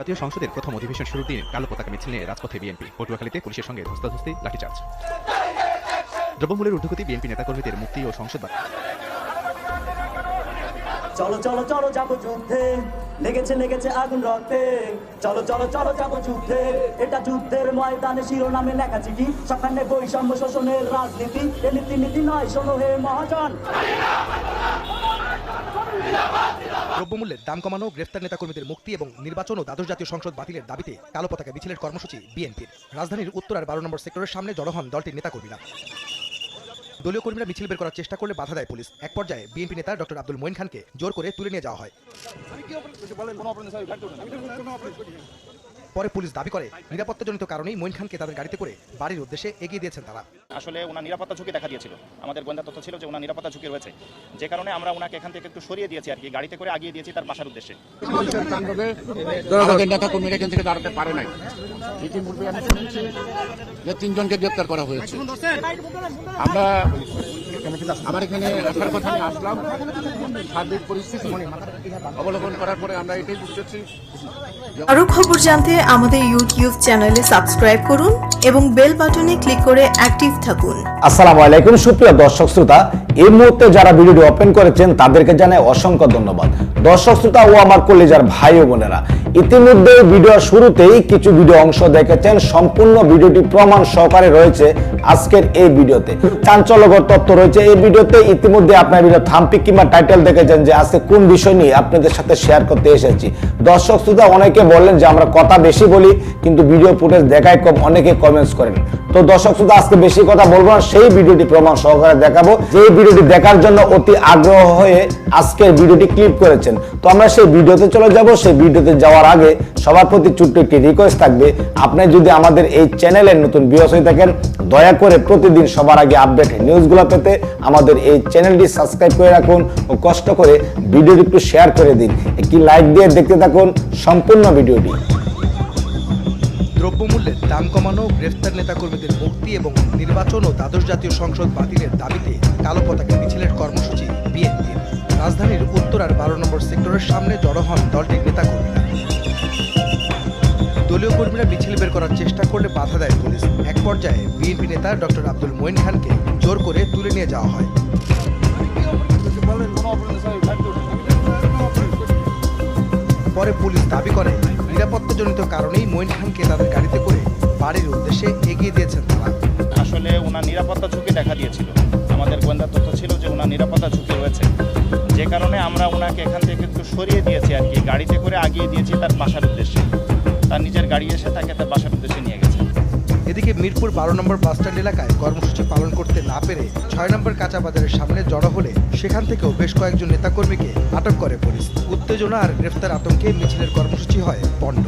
জাতীয় সংসদের প্রথম অধিবেশন শুরুর দিন কালো পতাকা মিছিল নিয়ে রাজপথে বিএনপি, পটুয়াখালীতে পুলিশের সঙ্গে ধস্তাধস্তি, লাঠিচার্জ। দ্রব্যমূল্যের ঊর্ধ্বগতি বিএনপি নেতাকর্মীদের মুক্তি ও সংসদ। চলো চলো চলো যাব যুদ্ধে। লেগেছে লেগেছে আগুন রক্তে। চলো চলো চলো যাব যুদ্ধে। এটা যুদ্ধের ময়দানে শিরোনামে লেখা চিঠি। সখানে বৈষম্য শোষণের রাজনীতি। এ নীতি নীতি নয়, শোনো হে মহাজন। দ্রব্যমূল্যের দাম কমানো গ্রেফতার নেতাকর্মীদের মুক্তি এবং নির্বাচন ও দ্বাদশ জাতীয় সংসদ বাতিলের দাবিতে কালো পতাকা মিছিলের কর্মসূচি বিএনপির। রাজধানীর উত্তরার বারো নম্বর সেক্টরের সামনে জড়ো হন দলটির নেতাকর্মীরা। দলীয় কর্মীরা মিছিল বের করার চেষ্টা করলে বাধা দেয় পুলিশ। এক পর্যায়ে বিএনপি নেতা ডক্টর আব্দুল মঈন খানকে জোর করে তুলে নিয়ে যাওয়া হয়। পরে পুলিশ দাবি করে নিরাপত্তাজনিত কারণেই মঈন খানকে তাদের গাড়িতে করে বাড়ির উদ্দেশ্যে এগিয়ে দিয়েছেন তারা। আসলে ওনার নিরাপত্তা ঝুঁকি দেখা দিয়েছিল। আমাদের গোয়েন্দা তথ্য ছিল যে ওনার নিরাপত্তা ঝুঁকি রয়েছে। যে কারণে আমরা ওনাকে এখান থেকে একটু সরিয়ে দিয়েছি আর কি গাড়িতে করে আগিয়ে দিয়েছি তার বাসার উদ্দেশ্যে। আমাদের নেতা কর্মীরা এখান থেকে দাঁড়াতে পারে নাই। ইতিপূর্বে আমি শুনেছি যে তিনজনকে গ্রেপ্তার করা হয়েছে। আমরা আমার এখানে আসার কথা নিয়ে আসলাম। সার্বিক পরিস্থিতি অবলোকন করার পরে আমরা এটাই বুঝতেছি আরও খবর জানতে আমাদের ইউটিউব চ্যানেলে সাবস্ক্রাইব করুন এবং বেল বাটনে ক্লিক করে অ্যাক্টিভ থাকুন। আসসালামু আলাইকুম সুপ্রিয় দর্শক শ্রোতা। এই মুহূর্তে যারা ভিডিওটি ওপেন করেছেন তাদেরকে জানাই অসংখ্য ধন্যবাদ। দর্শক শ্রোতা ও আমার কলেজার ভাই ও বোনেরা ইতিমধ্যে ভিডিওর শুরুতেই কিছু ভিডিও অংশ দেখেছেন। সম্পূর্ণ ভিডিওটি প্রমাণ সহকারে রয়েছে। আজকের এই ভিডিওতে। চাঞ্চল্যকর তথ্য রয়েছে। এই ভিডিওতে ইতিমধ্যে আপনার ভিডিও থাম্পিক কিংবা টাইটেল দেখেছেন যে আজকে কোন বিষয় নিয়ে আপনাদের সাথে শেয়ার করতে এসেছি। দর্শক শ্রোতা, অনেকে বললেন যে আমরা কথা বেশি বলি, কিন্তু ভিডিও ফুটেজ দেখায় কম, অনেকে কমেন্টস করেন। তো দর্শক শ্রোতা, আজকে বেশি কথা বলব না, সেই ভিডিওটি প্রমাণ সহকারে দেখাবো। যে ভিডিওটি দেখার জন্য অতি আগ্রহ হয়ে আজকের ভিডিওটি ক্লিক করেছেন। তো আমরা সেই ভিডিওতে চলে যাব। সেই ভিডিওতে যাওয়ার আগে সবার প্রতি ছোট্ট একটি রিকোয়েস্ট থাকবে। আপনি যদি আমাদের এই চ্যানেলের নতুন বিয়স হয়ে থাকেন, দয়া করে প্রতিদিন সবার আগে আপডেট নিউজগুলো পেতে আমাদের এই চ্যানেলটি সাবস্ক্রাইব করে রাখুন ও কষ্ট করে ভিডিওটি একটু শেয়ার করে দিন। একটি লাইক দিয়ে দেখতে থাকুন সম্পূর্ণ ভিডিওটি। দ্রব্যমূল্যের দাম কমানো, গ্রেফতার নেতাকর্মীদের মুক্তি এবং নির্বাচন ও দ্বাদশ জাতীয় সংসদ বাতিলের দাবিতে কালো পতাকা মিছিলের কর্মসূচি বিএনপির। রাজধানীর উত্তরার বারো নম্বর সেক্টরের সামনে জড়ো হন দলটির নেতাকর্মীরা। দলীয় কর্মীরা মিছিল বের করার চেষ্টা করলে বাধা দেয় পুলিশ। এক পর্যায়ে বিএনপি নেতা ডক্টর আব্দুল মঈন খানকে জোর করে তুলে নিয়ে যাওয়া হয়। পরে পুলিশ দাবি করে, নিরাপত্তাজনিত কারণেই মঈন খানকে তাদের গাড়িতে করে বাড়ির উদ্দেশ্যে এগিয়ে দিয়েছেন তারা। আসলে ওনার নিরাপত্তা ঝুঁকি দেখা দিয়েছিল। আমাদের গোয়েন্দা তথ্য ছিল যে ওনার নিরাপত্তা ঝুঁকি রয়েছে। যে কারণে আমরা ওনাকে এখান থেকে একটু সরিয়ে দিয়েছি আর কি, গাড়িতে করে আগিয়ে দিয়েছি তার বাসার উদ্দেশ্যে। তার নিজের গাড়ি এসে তাকে তার বাসার উদ্দেশ্যে নিয়ে গেছে। এদিকে মিরপুর বারো নম্বর বাসস্ট্যান্ড এলাকায় কর্মসূচি পালন করতে না পেরে ছয় নম্বর কাঁচা বাজারের সামনে জড়ো হলে সেখান থেকেও বেশ কয়েকজন নেতাকর্মীকে আটক করে পুলিশ। উত্তেজনা আর গ্রেফতার আতঙ্কে মিছিলের কর্মসূচি হয় পণ্ড।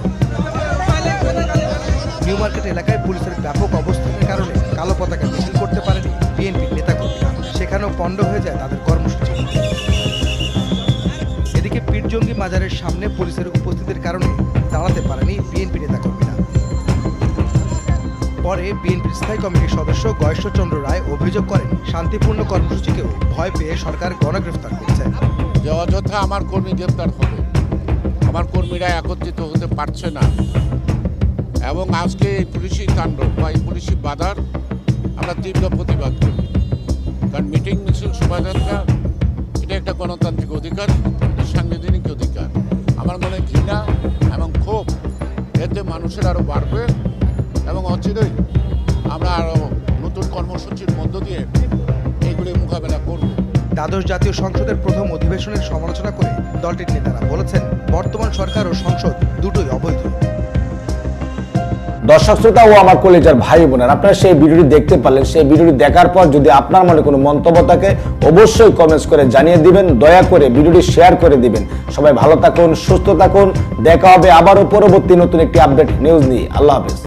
নিউ মার্কেট এলাকায় পুলিশের ব্যাপক অবস্থানের কারণে কালো পতাকা মিছিল করতে পারেনি বিএনপির নেতাকর্মীরা। সেখানেও পণ্ড হয়ে যায় তাদের কর্মসূচি। মাজারের সামনে পুলিশের উপস্থিতির কারণে দাঁড়াতে পারেনি বিএনপি নেতাকর্মীরা। পরে বিএনপির স্থায়ী কমিটির সদস্য গয়েশ্বরচন্দ্র রায় অভিযোগ করেন, শান্তিপূর্ণ কর্মসূচিকেও ভয় পেয়ে সরকার গণগ্রেফতার করছে। যে অযথা আমার কর্মী গ্রেপ্তার হবে, আমার কর্মীরা একত্রিত হতে পারছে না। এবং আজকে এই পুলিশি তাণ্ডব বা এই পুলিশি বাধার আমরা তীব্র প্রতিবাদ করি। কারণ মিটিং মিছিল শোভাযাত্রা, এটা একটা গণতান্ত্রিক অধিকার সাংবিধানিক অধিকার। আমার মনে হয় ঘৃণা এবং ক্ষোভ, এতে মানুষের আরও বাড়বে এবং অচিরেই আমরা আরও নতুন কর্মসূচির মধ্য দিয়ে এইগুলি মোকাবেলা করব। দ্বাদশ জাতীয় সংসদের প্রথম অধিবেশনের সমালোচনা করে দলটির নেতারা বলেছেন, বর্তমান সরকার ও সংসদ দুটোই অবৈধ। দর্শক শ্রোতা ও আমার কলেজার ভাই বোনেরা, আপনারা সেই ভিডিওটি দেখতে পারলেন। সেই ভিডিওটি দেখার পর যদি আপনার মনে কোনো মন্তব্য থাকে, অবশ্যই কমেন্টস করে জানিয়ে দিবেন, দয়া করে ভিডিওটি শেয়ার করে দিবেন। সবাই ভালো থাকুন, সুস্থ থাকুন, দেখা হবে আবারও পরবর্তী নতুন একটি আপডেট নিউজ নিয়ে। আল্লাহ হাফেজ।